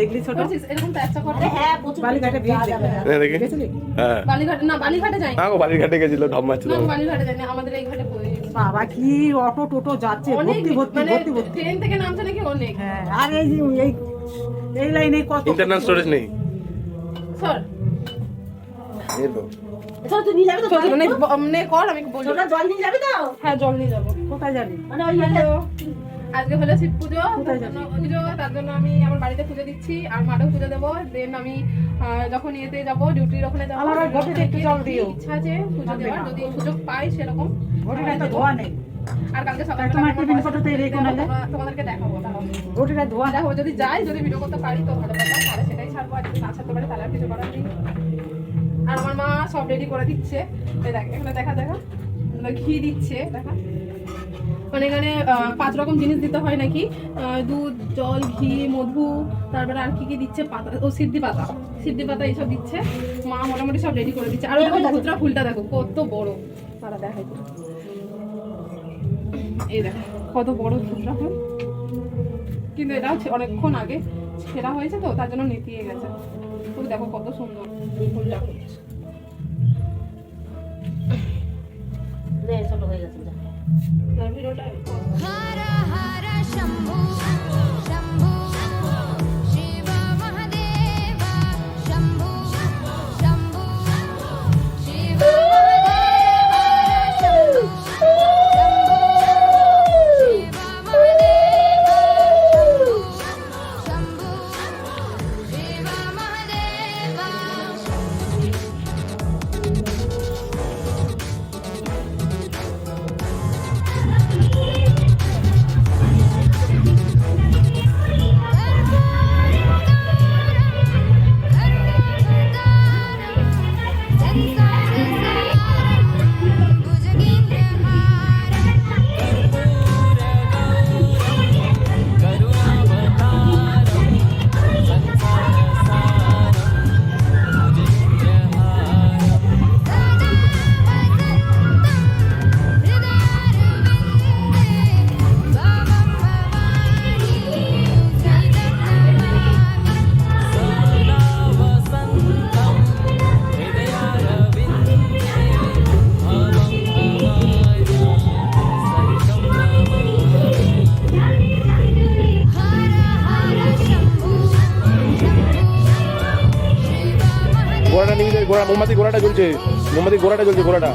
দেখলি ছোট? এরকম একটা করে হ্যাঁ বালিঘাটে ভিড়। হ্যাঁ, দেখি। গেছিলি? হ্যাঁ। বালিঘাট না বালিঘাটে যাই না বালিঘাটে গেছিল ঢপ মারছিল না বালিঘাটে যাই না আমাদের এই ঘাটে বাবা কি অটো টোটো যাচ্ছে? ভর্তি ভর্তি মানে ভর্তি ভর্তি। ট্রেন থেকে নামছে নাকি অনেক। হ্যাঁ আর এই এই এই লাইনে কত ইন্টারনাল স্টোরেজ নেই। স্যার। এই তো। চল তুই নিয়ে যাবি তো মানে মানে কর আমি বলি। জল নিয়ে যাবি তো? হ্যাঁ জল নিয়ে যাব। কোথায় যাবি? মানে ওই আজকে হলো শিব পুজো পুজো তার জন্য আমি আমার বাড়িতে পুজো দিচ্ছি আর মাঠেও পুজো দেবো। দেন আমি যখন ইয়েতে যাব ডিউটির ওখানে যাব। ইচ্ছা আছে পুজো দেওয়ার যদি সুযোগ পাই সেরকম ঘটিটা তো ধোয়া নেই। আর কালকে সকালে তোমার টিফিন কততে রেখে নালে? তোমাদেরকে দেখাবো তাহলে। ধোয়া দেখো যদি যাই যদি ভিডিও করতে পারি তো ভালো কথা তাহলে সেটাই ছাড়বো আর যদি না ছাড়তে পারি তাহলে আর কিছু করার নেই। আর আমার মা সব রেডি করে দিচ্ছে। দেখ এখানে দেখা দেখা। ঘি দিচ্ছে দেখা। মানে এখানে পাঁচ রকম জিনিস দিতে হয় নাকি? দুধ জল ঘি মধু তারপরে আর কি কি দিচ্ছে? পাতা ও সিদ্ধি পাতা সিদ্ধি পাতা এইসব দিচ্ছে। মা মোটামুটি সব রেডি করে দিচ্ছে। আর ওই ভুতরা ফুলটা দেখো কত বড়। তারা দেখাই। এই দেখো কত বড় ভুতরা ফুল। কিন্তু এটা হচ্ছে অনেকক্ষণ আগে ছেঁড়া হয়েছে তো তার জন্য নেতিয়ে গেছে। ফুল দেখো কত সুন্দর ফুলটা ভিডিওটা ঘোড়াটা নিয়ে যাই ঘোড়া মোমবাতি ঘোড়াটা জ্বলছে মোমবাতি ঘোড়াটা জ্বলছে ঘোড়াটা